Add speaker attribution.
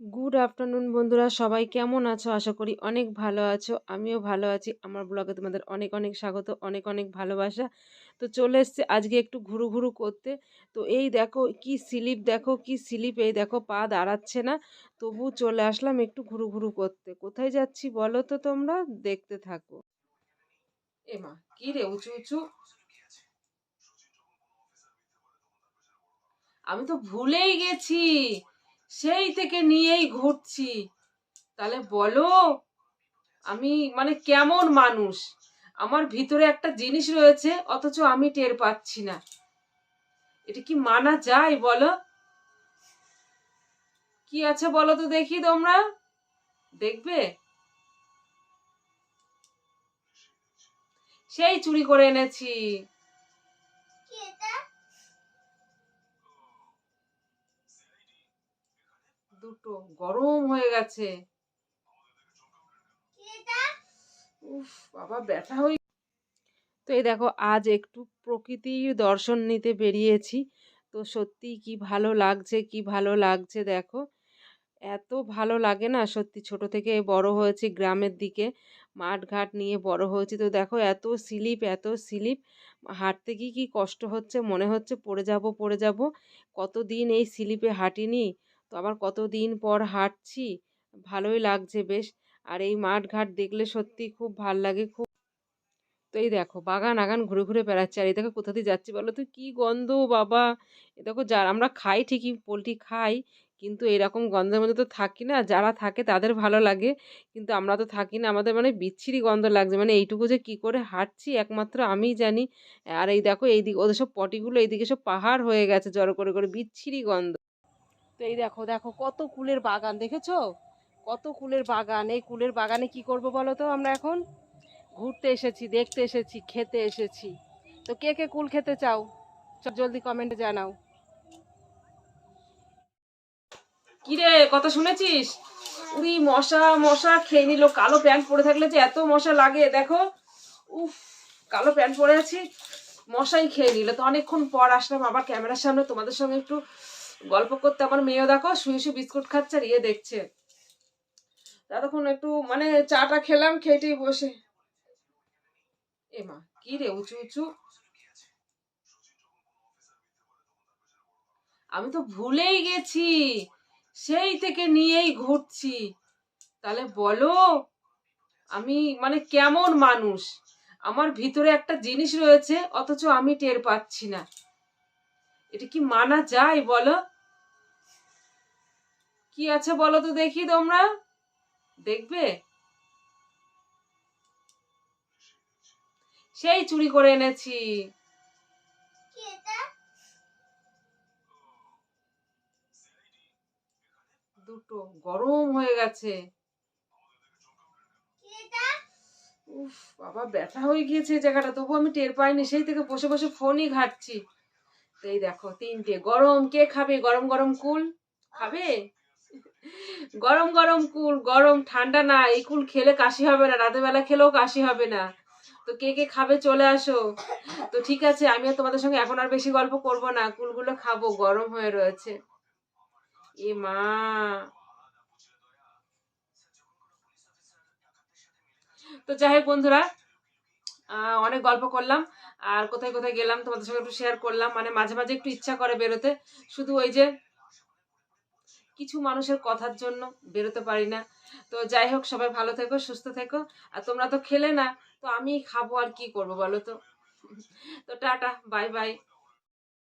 Speaker 1: Good afternoon বন্ধুরা। সবাই কেমন আছো? আশা করি অনেক ভালো আছো। আমিও ভালো আছি। আমার ব্লগে তোমাদের অনেক অনেক স্বাগত, অনেক অনেক ভালোবাসা। তো চলে এসছে আজকে একটু ঘুরু ঘুরু করতে। তো এই দেখো, কি স্লিপ দেখো, কি স্লিপ। এই দেখো, পা দাঁড়াচ্ছে না। তবু চলে আসলাম একটু ঘুরু ঘুরু করতে। কোথায় যাচ্ছি বলো তো তোমরা? দেখতে থাকো। এমা কি রে, উঁচু উঁচু? আমি তো ভুলেই গেছি। সেই থেকে নিয়েই ঘুরছি। তাহলে বলো, আমি মানে কেমন মানুষ? আমার ভিতরে একটা জিনিস রয়েছে, অথচ আমি টের পাচ্ছি না। এটা কি মানা যায় বলো? কি আছে বলো তো দেখি তোমরা। দেখবে? সেই চুরি করে এনেছি। দুটো, গরম হয়ে গেছে। বাবা, ব্যথা হয়ে তো এই দেখো, আজ একটু প্রকৃতির দর্শন নিতে বেরিয়েছি। তো সত্যি কি ভালো লাগছে, কি ভালো লাগছে দেখো। এত ভালো লাগে না, সত্যি ছোট থেকে বড় হয়েছি গ্রামের দিকে মাঠ ঘাট নিয়ে বড় হয়েছি। তো দেখো, এত স্লিপ এত স্লিপ, হাঁটতে কি কি কষ্ট হচ্ছে? মনে হচ্ছে পড়ে যাব পড়ে যাব। কতদিন এই স্লিপে হাঁটিনি? তো আবার কতদিন পর হাঁটছি, ভালোই লাগছে বেশ। আর এই মাঠ ঘাট দেখলে সত্যি খুব ভালো লাগে, খুব তো এই দেখো, বাগান আগান ঘুরে ঘুরে বেড়াচ্ছে। আর এই দেখো কোথা দিয়ে যাচ্ছি বলো তো? কী গন্ধ বাবা! এ দেখো যার, আমরা খাই ঠিকই, পোলট্রি খাই, কিন্তু এরকম গন্ধের মধ্যে তো থাকি না। যারা থাকে তাদের ভালো লাগে, কিন্তু আমরা তো থাকি না। আমাদের মানে বিচ্ছিরি গন্ধ লাগছে। মানে এইটুকু যে কী করে হাঁটছি একমাত্র আমিই জানি। আর এই দেখো এইদিকে, ওদের সব পটিগুলো এইদিকে সব পাহাড় হয়ে গেছে, জড়ো করে করে বিচ্ছিরি গন্ধ। তো এই দেখো দেখো কত কুলের বাগান, দেখেছ? কত কুলের বাগান, এই কুলের বাগানে কি করব বলো তো আমরা এখন? ঘুরতে এসেছি, দেখতে এসেছি, খেতে এসেছি। তো কে কে কুল খেতে চাও? জলদি কমেন্টে জানাও। কিরে, কথা শুনেছিস? উরি মশা মশা খেয়ে নিল, কালো প্যান্ট পরে থাকলে যে এত মশা লাগে, দেখো। উফ, কালো প্যান্ট পরে আছি, মশাই খেয়ে নিল। তো অনেকক্ষণ পর আসলাম আবার ক্যামেরার সামনে, তোমাদের সঙ্গে একটু গল্প করতে আমার মেয়েও দেখো, শুয়ে শুয়ে বিস্কুট খাচ্ছে আর ইয়ে দেখছে। ততক্ষণ একটু মানে চাটা খেলাম খেটেই বসে। এমা, কি রে উঁচু উঁচু। আমি তো ভুলেই গেছি, সেই থেকে নিয়েই ঘুরছি। তাহলে বলো, আমি মানে কেমন মানুষ? আমার ভিতরে একটা জিনিস রয়েছে, অথচ আমি টের পাচ্ছি না। এটা কি মানা যায় বলো? কি আছে বলো তো দেখি তোমরা। দেখবে? সেই চুরি করে এনেছি। দুটো গরম হয়ে গেছে। উফ বাবা ব্যথা হয়ে গিয়েছে এই জায়গাটা। তবু আমি টের পাইনি। সেই থেকে বসে বসে ফোনই ঘাটছি। এই দেখো, তিনটে। গরম, কে খাবে? গরম গরম কুল? খাবে? গরম গরম কুল, গরম, ঠান্ডা না। এই কুল খেলে কাশি হবে না, রাতের বেলা খেলেও কাশি হবে না। তো কে কে খাবে? চলে আসো। তো ঠিক আছে, আমি তোমাদের সঙ্গে এখন আর বেশি গল্প করব না। কুলগুলো খাব, গরম হয়ে রয়েছে। এ মা। তো যাই বন্ধুরা অনেক গল্প করলাম। আর কোথায় কোথায় গেলাম তোমাদের সঙ্গে একটু শেয়ার করলাম। মানে মাঝে মাঝে একটু ইচ্ছা করে বেরোতে। শুধু ওই যে কিছু মানুষের কথার জন্য বেরোতে পারি না। তো যাই হোক, সবাই ভালো থেকো, সুস্থ থেকো। আর তোমরা তো খেলে না, তো আমি খাব আর কি করব বলো তো? তো টাটা বাই বাই